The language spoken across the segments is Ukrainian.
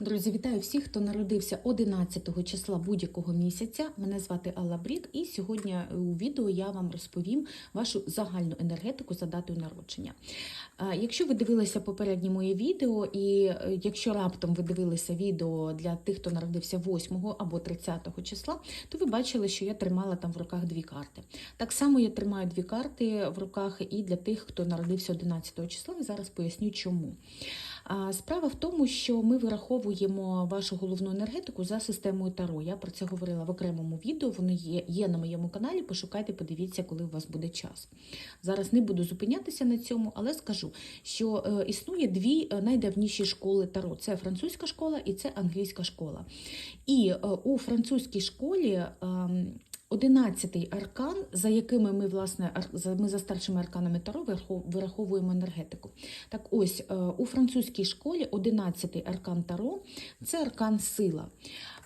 Друзі, вітаю всіх, хто народився 11 числа будь-якого місяця. Мене звати Алла Брід, і сьогодні у відео я вам розповім вашу загальну енергетику за датою народження. Якщо ви дивилися попереднє моє відео, і е, якщо раптом ви дивилися відео для тих, хто народився 8 або 30 числа, то ви бачили, що я тримала там в руках дві карти. Так само я тримаю дві карти в руках і для тих, хто народився 11 числа, і зараз поясню чому. Справа в тому, що ми вираховуємо вашу головну енергетику за системою Таро. Я про це говорила в окремому відео. Воно є, є на моєму каналі. Пошукайте, подивіться, коли у вас буде час. Зараз не буду зупинятися на цьому, але скажу, що е, існує дві е, найдавніші школи Таро: це французька школа і це англійська школа. І е, у французькій школі. Одинадцятий аркан, за якими ми власне ми за старшими арканами Таро вираховуємо енергетику. Так ось е, у французькій школі одинадцятий аркан Таро це аркан сила.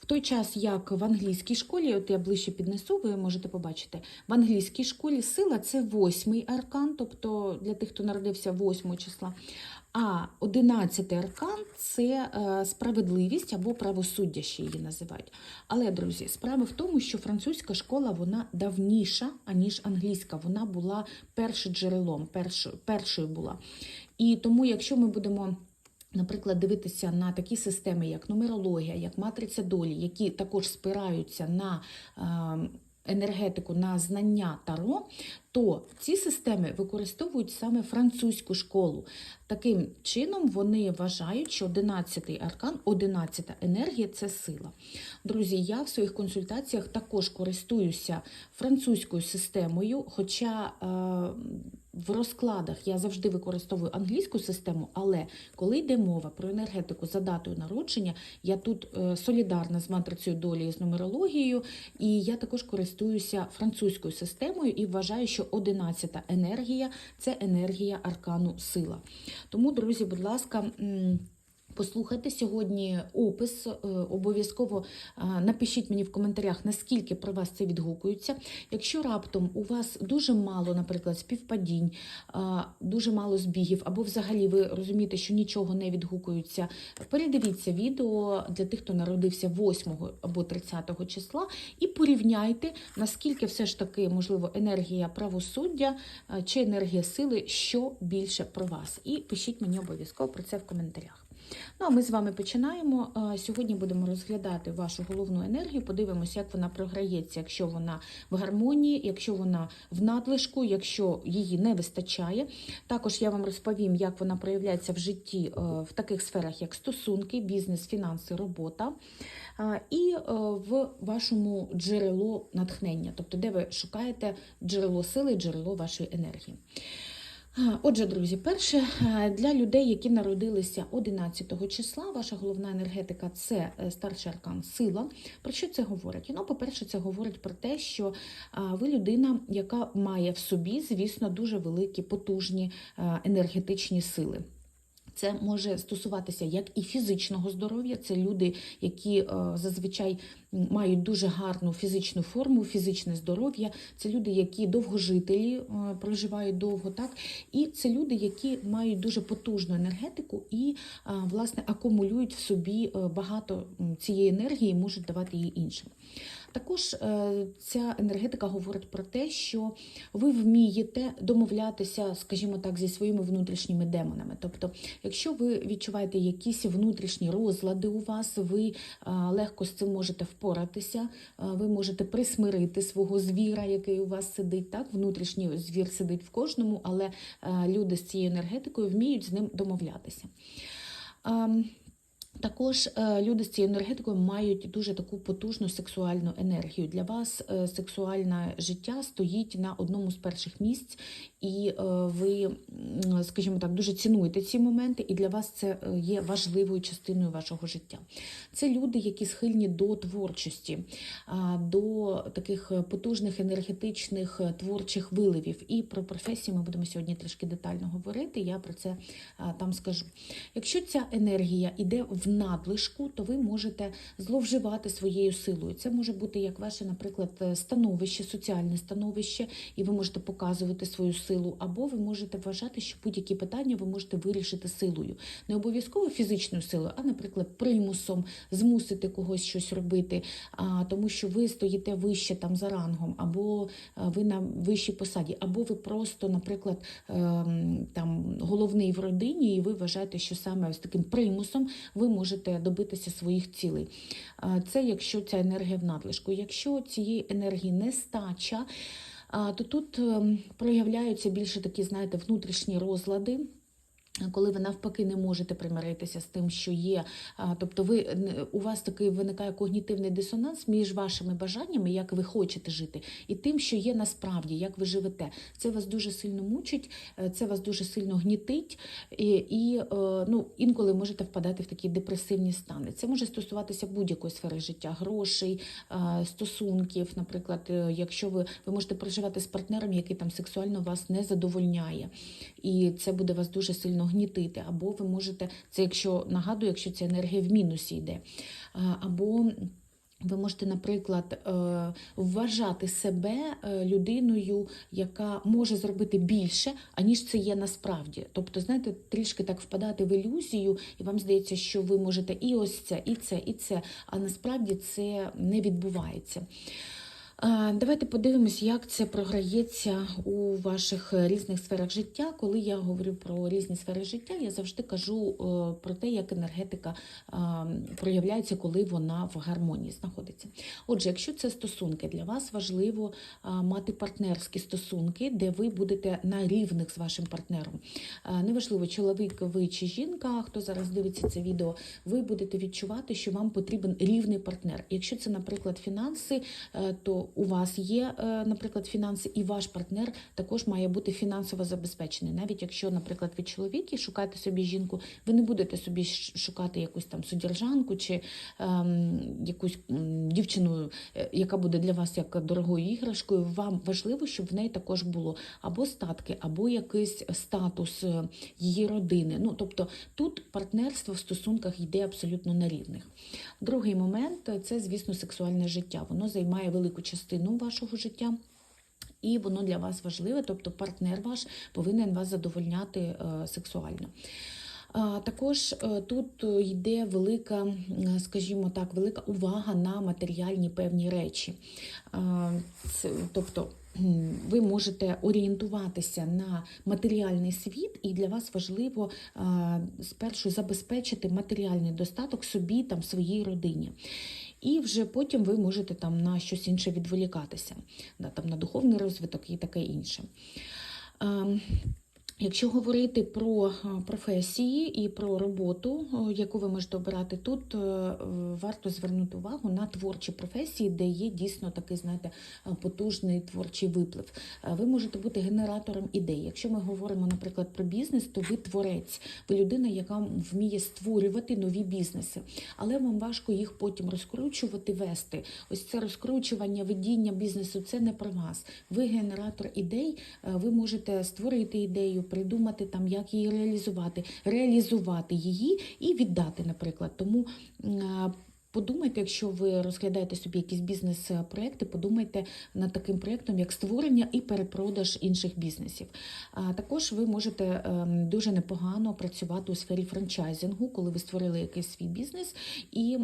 В той час, як в англійській школі, от я ближче піднесу, ви можете побачити, в англійській школі сила це восьмий аркан, тобто для тих, хто народився 8 числа. А одинадцятий аркан це е, справедливість або правосуддя, ще її називають. Але, друзі, справа в тому, що французька школа вона давніша, аніж англійська. Вона була першим джерелом, першою, була. І тому, якщо ми будемо. Наприклад, дивитися на такі системи, як нумерологія, як матриця долі, які також спираються на е, енергетику, на знання таро, то ці системи використовують саме французьку школу. Таким чином вони вважають, що 11-й аркан, 11-та енергія це сила. Друзі, я в своїх консультаціях також користуюся французькою системою, хоча е, в розкладах я завжди використовую англійську систему, але коли йде мова про енергетику за датою народження, я тут е, солідарна з матрицею долі і з нумерологією, і я також користуюся французькою системою і вважаю, що 11-та енергія це енергія аркану сила. Тому, друзі, будь ласка. Послухайте сьогодні опис, е, обов'язково е, напишіть мені в коментарях, наскільки про вас це відгукується. Якщо раптом у вас дуже мало, наприклад, співпадінь, е, дуже мало збігів, або взагалі ви розумієте, що нічого не відгукується, передивіться відео для тих, хто народився 8 або 30 числа, і порівняйте, наскільки все ж таки, можливо, енергія правосуддя чи енергія сили, що більше про вас. І пишіть мені обов'язково про це в коментарях. Ну, а ми з вами починаємо. Е, Сьогодні будемо розглядати вашу головну енергію, подивимося, як вона програється, якщо вона в гармонії, якщо вона в надлишку, якщо її не вистачає. Також я вам розповім, як вона проявляється в житті е, в таких сферах, як стосунки, бізнес, фінанси, робота. Е, І в вашому джерело натхнення, тобто де ви шукаєте джерело сили, джерело вашої енергії. Отже, друзі, перше е, для людей, які народилися 11 числа, ваша головна енергетика це е, старший аркан сила. Про що це говорить? Ну, по-перше, це говорить про те, що ви людина, яка має в собі, звісно, дуже великі потужні е, енергетичні сили. Це може стосуватися як і фізичного здоров'я, це люди, які е, зазвичай мають дуже гарну фізичну форму, фізичне здоров'я. Це люди, які довгожителі е, проживають довго, так і це люди, які мають дуже потужну енергетику і е, власне акумулюють в собі багато цієї енергії, можуть давати її іншим. Також е, ця енергетика говорить про те, що ви вмієте домовлятися, скажімо так, зі своїми внутрішніми демонами. Тобто, якщо ви відчуваєте якісь внутрішні розлади у вас, ви е, легко з цим можете впоратися, е, ви можете присмирити свого звіра, який у вас сидить. Так, внутрішній звір сидить в кожному, але люди з цією енергетикою вміють з ним домовлятися. Також е, люди з цією енергетикою мають дуже таку потужну сексуальну енергію. Для вас е, сексуальне життя стоїть на одному з перших місць, і е, ви, скажімо так, дуже цінуєте ці моменти, і для вас це є важливою частиною вашого життя. Це люди, які схильні до творчості, до таких потужних енергетичних творчих виливів. І про професію ми будемо сьогодні трішки детально говорити. Я про це там скажу. Якщо ця енергія йде в надлишку, то ви можете зловживати своєю силою. Це може бути як ваше, наприклад, е, становище, соціальне становище, і ви можете показувати свою силу, або ви можете вважати, що будь-які питання ви можете вирішити силою. Не обов'язково фізичною силою, а, наприклад, примусом змусити когось щось робити, тому що ви стоїте вище там за рангом, або ви на вищій посаді, або ви просто, наприклад, ем, там головний в родині, і ви вважаєте, що саме ось таким примусом ви можете добитися своїх цілей. Це якщо ця енергія в надлишку. Якщо цієї енергії нестача, то тут ем, проявляються більше такі, знаєте, внутрішні розлади. Коли ви навпаки не можете примиритися з тим, що є, тобто ви у вас такий виникає когнітивний дисонанс між вашими бажаннями, як ви хочете жити, і тим, що є насправді, як ви живете. Це вас дуже сильно мучить, е, це вас дуже сильно гнітить, і, і е, ну, інколи можете впадати в такі депресивні стани. Це може стосуватися будь-якої сфери життя, грошей, е, стосунків. Наприклад, якщо ви, ви можете проживати з партнером, який там сексуально вас не задовольняє, і це буде вас дуже сильно гнітити. Або ви можете, це якщо нагадую, якщо ця енергія в мінусі йде, або ви можете, наприклад, е, вважати себе е, людиною, яка може зробити більше, аніж це є насправді. Тобто, знаєте, трішки так впадати в ілюзію, і вам здається, що ви можете і ось це, і це, і це, а насправді це не відбувається. Давайте подивимось, як це програється у ваших різних сферах життя. Коли я говорю про різні сфери життя, я завжди кажу е, про те, як енергетика проявляється, коли вона в гармонії знаходиться. Отже, якщо це стосунки, для вас важливо мати партнерські стосунки, де ви будете на рівних з вашим партнером. Неважливо, чоловік ви чи жінка, хто зараз дивиться це відео, ви будете відчувати, що вам потрібен рівний партнер. Якщо це, наприклад, фінанси, е, то у вас є, е, наприклад, фінанси, і ваш партнер також має бути фінансово забезпечений. Навіть якщо, наприклад, ви чоловік і шукаєте собі жінку, ви не будете собі шукати якусь там судержанку чи ем, якусь дівчину, е, яка буде для вас як дорогою іграшкою. Вам важливо, щоб в неї також було або статки, або якийсь статус е, її родини. Ну тобто тут партнерство в стосунках йде абсолютно на рівних. Другий момент це, звісно, сексуальне життя. Воно займає велику частину вашого життя. І воно для вас важливе, тобто партнер ваш повинен вас задовольняти е, сексуально. Також е, тут е, йде велика, скажімо так, велика увага на матеріальні певні речі. Тобто ви можете орієнтуватися на матеріальний світ, і для вас важливо спершу забезпечити матеріальний достаток собі там своїй родині. І вже потім ви можете там на щось інше відволікатися, да, там, на духовний розвиток і таке інше. Якщо говорити про е, професії і про роботу, е, яку ви можете обирати, тут е, варто звернути увагу на творчі професії, де є дійсно такий, знаєте, потужний творчий виплив. Ви можете бути генератором ідей. Якщо ми говоримо, наприклад, про бізнес, то ви творець, ви людина, яка вміє створювати нові бізнеси, але вам важко їх потім розкручувати, вести. Ось це розкручування, ведіння бізнесу це не про вас. Ви генератор ідей, ви можете створити ідею, придумати там, як її реалізувати, реалізувати її і віддати, наприклад. Тому Подумайте, якщо ви розглядаєте собі якісь бізнес-проекти, подумайте над таким проєктом, як створення і перепродаж інших бізнесів. А також ви можете ем, дуже непогано працювати у сфері франчайзингу, коли ви створили якийсь свій бізнес і.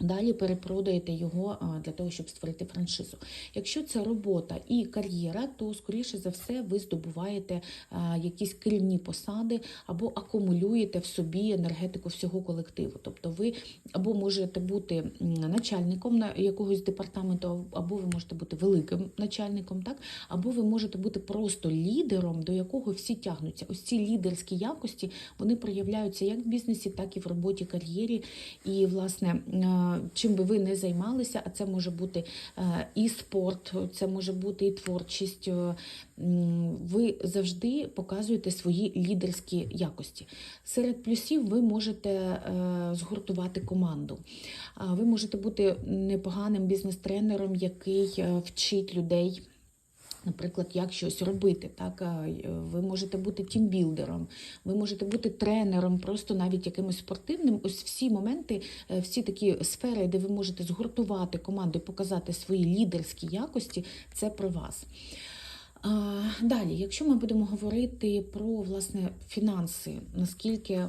Далі перепродаєте його для того, щоб створити франшизу. Якщо це робота і кар'єра, то скоріше за все ви здобуваєте якісь керівні посади або акумулюєте в собі енергетику всього колективу. Тобто ви або можете бути начальником на якогось департаменту, або ви можете бути великим начальником, так або ви можете бути просто лідером, до якого всі тягнуться. Ось ці лідерські якості вони проявляються як в бізнесі, так і в роботі, кар'єрі. І, власне, чим би ви не займалися, а це може бути е, і спорт, це може бути і творчість. е, Ви завжди показуєте свої лідерські якості. Серед плюсів ви можете е, згуртувати команду. Ви можете бути непоганим бізнес-тренером, який вчить людей. Наприклад, як щось робити, так ви можете бути тімбілдером, ви можете бути тренером, просто навіть якимось спортивним. Ось всі моменти, е, всі такі сфери, де ви можете згуртувати команду показати свої лідерські якості, це про вас. Далі, якщо ми будемо говорити про власне фінанси, наскільки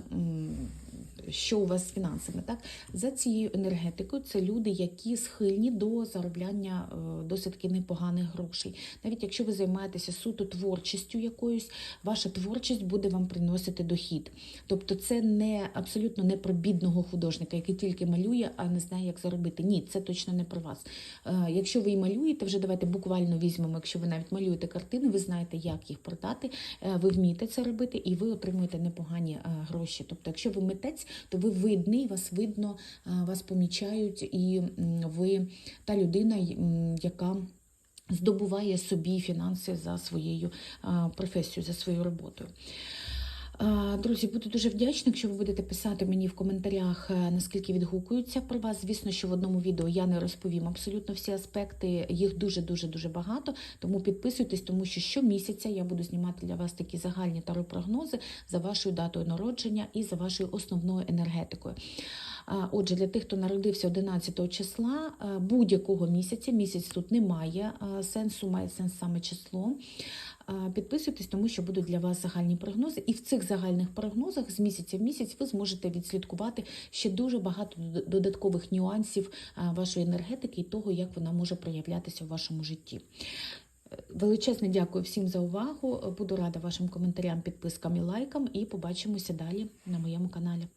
що у вас з фінансами, так за цією енергетикою це люди, які схильні до заробляння е, досить таки непоганих грошей. Навіть якщо ви займаєтеся суто творчістю якоюсь, ваша творчість буде вам приносити дохід. Тобто, це не абсолютно не про бідного художника, який тільки малює, а не знає, як заробити. Ні, це точно не про вас. Е, Якщо ви і малюєте, вже давайте буквально візьмемо, якщо ви навіть малюєте картини, ви знаєте, як їх продати, е, ви вмієте це робити, і ви отримуєте непогані гроші. Тобто, якщо ви митець, то ви видний, вас видно, вас помічають, і ви та людина, яка здобуває собі фінанси за своєю професією, за своєю роботою. Друзі, буду дуже вдячна, якщо ви будете писати мені в коментарях, е, наскільки відгукуються про вас. Звісно, що в одному відео я не розповім абсолютно всі аспекти, їх дуже дуже дуже багато. Тому підписуйтесь, тому що щомісяця я буду знімати для вас такі загальні таро-прогнози за вашою датою народження і за вашою основною енергетикою. Отже, для тих, хто народився 11 числа е, будь-якого місяця, місяць тут не має е, сенсу, має сенс саме число. А, Підписуйтесь, тому що будуть для вас загальні прогнози. І в цих загальних прогнозах з місяця в місяць ви зможете відслідкувати ще дуже багато додаткових нюансів вашої енергетики і того, як вона може проявлятися в вашому житті. Е, Величезне дякую всім за увагу. Буду рада вашим коментарям, підпискам і лайкам. І побачимося далі на моєму каналі.